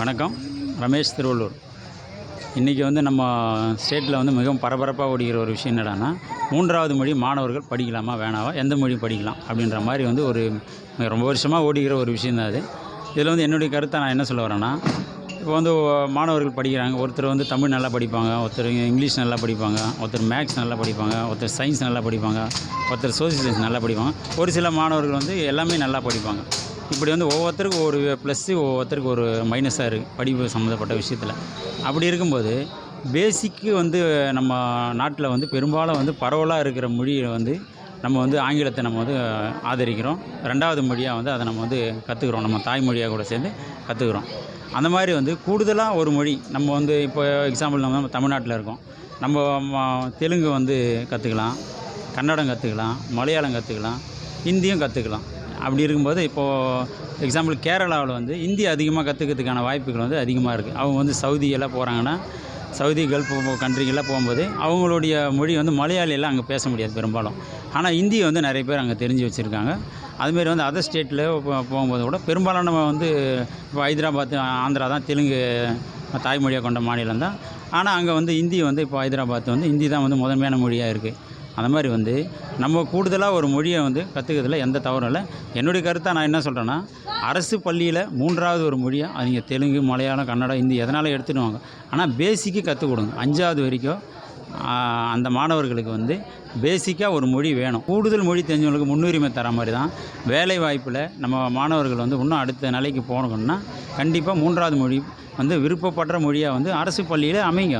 வணக்கம். ரமேஷ் திருவள்ளூர். இன்றைக்கி வந்து நம்ம ஸ்டேட்டில் வந்து மிகவும் பரபரப்பாக ஓடுகிற ஒரு விஷயம் என்னடான்னா மூன்றாவது மொழி மாணவர்கள் படிக்கலாமா வேணாவா எந்த மொழி படிக்கலாம் அப்படின்ற மாதிரி வந்து ஒரு ரொம்ப வருஷமாக ஓடுகிற ஒரு விஷயம் தான் அது. இதில் வந்து என்னுடைய கருத்தை நான் என்ன சொல்ல வரேன்னா இப்போ வந்து மாணவர்கள் படிக்கிறாங்க ஒருத்தர் வந்து தமிழ் நல்லா படிப்பாங்க ஒருத்தர் இங்கிலீஷ் நல்லா படிப்பாங்க ஒருத்தர் மேக்ஸ் நல்லா படிப்பாங்க ஒருத்தர் சயின்ஸ் நல்லா படிப்பாங்க ஒருத்தர் சோசியல் சயின்ஸ் நல்லா படிப்பாங்க. ஒரு சில மாணவர்கள் வந்து எல்லாமே நல்லா படிப்பாங்க. இப்படி வந்து ஒவ்வொருத்தருக்கும் ஒரு ப்ளஸ்ஸு ஒவ்வொருத்தருக்கு ஒரு மைனஸாக இருக்குது படிப்பு சம்மந்தப்பட்ட விஷயத்தில். அப்படி இருக்கும்போது பேசிக்கு வந்து நம்ம நாட்டில் வந்து பெரும்பாலும் வந்து பரவலாக இருக்கிற மொழியை வந்து நம்ம வந்து ஆங்கிலத்தை நம்ம வந்து ஆதரிக்கிறோம். ரெண்டாவது மொழியாக வந்து அதை நம்ம வந்து கற்றுக்குறோம் நம்ம தாய்மொழியாக கூட சேர்ந்து கற்றுக்குறோம் அந்த மாதிரி வந்து கூடுதலாக ஒரு மொழி நம்ம வந்து இப்போ எக்ஸாம்பிள் நம்ம தமிழ்நாட்டில் இருக்கோம். நம்ம தெலுங்கு வந்து கற்றுக்கலாம் கன்னடம் கற்றுக்கலாம் மலையாளம் கற்றுக்கலாம் ஹிந்தியும் கற்றுக்கலாம் அப்படி இருக்கும்போது இப்போது எக்ஸாம்பிள் கேரளாவில் வந்து ஹிந்தி அதிகமாக கற்றுக்கிறதுக்கான வாய்ப்புகள் வந்து அதிகமாக இருக்குது அவங்க வந்து சவுதி எல்லாம் போகிறாங்கன்னா சவுதி கல்ஃப் கண்ட்ரிக்கெல்லாம் போகும்போது அவங்களுடைய மொழி வந்து மலையாளியெல்லாம் அங்கே பேச முடியாது பெரும்பாலும். ஆனால் ஹிந்தி வந்து நிறைய பேர் அங்கே தெரிஞ்சு வச்சுருக்காங்க. அதுமாரி வந்து அதர் ஸ்டேட்டில் போகும்போது கூட பெரும்பாலான நம்ம வந்து இப்போ ஹைதராபாத் ஆந்திரா தான் தெலுங்கு தாய்மொழியாக கொண்ட மாநிலம் தான். ஆனால் அங்கே வந்து ஹிந்தி வந்து இப்போ ஹைதராபாத் வந்து ஹிந்தி தான் வந்து முதன்மையான மொழியாக இருக்குது அந்த மாதிரி வந்து நம்ம கூடுதலாக ஒரு மொழியை வந்து கற்றுக்கிறதுல எந்த தவறும் இல்லை. என்னுடைய கருத்தை நான் என்ன சொல்கிறேன்னா அரசு பள்ளியில் மூன்றாவது ஒரு மொழியாக அவங்க தெலுங்கு மலையாளம் கன்னடம் ஹிந்தி எதனால் எடுத்துடுவாங்க? ஆனால் பேசிக்கு கற்றுக் கொடுங்க. அஞ்சாவது வரைக்கும் அந்த மாணவர்களுக்கு வந்து பேசிக்காக ஒரு மொழி வேணும். கூடுதல் மொழி தெரிஞ்சவங்களுக்கு முன்னுரிமை தர மாதிரி தான். வேலை வாய்ப்பில் நம்ம மாணவர்கள் வந்து இன்னும் அடுத்த நிலைக்கு போகணும்னா கண்டிப்பாக மூன்றாவது மொழி வந்து விருப்பப்படுற மொழியாக வந்து அரசு பள்ளியில் அமைங்க.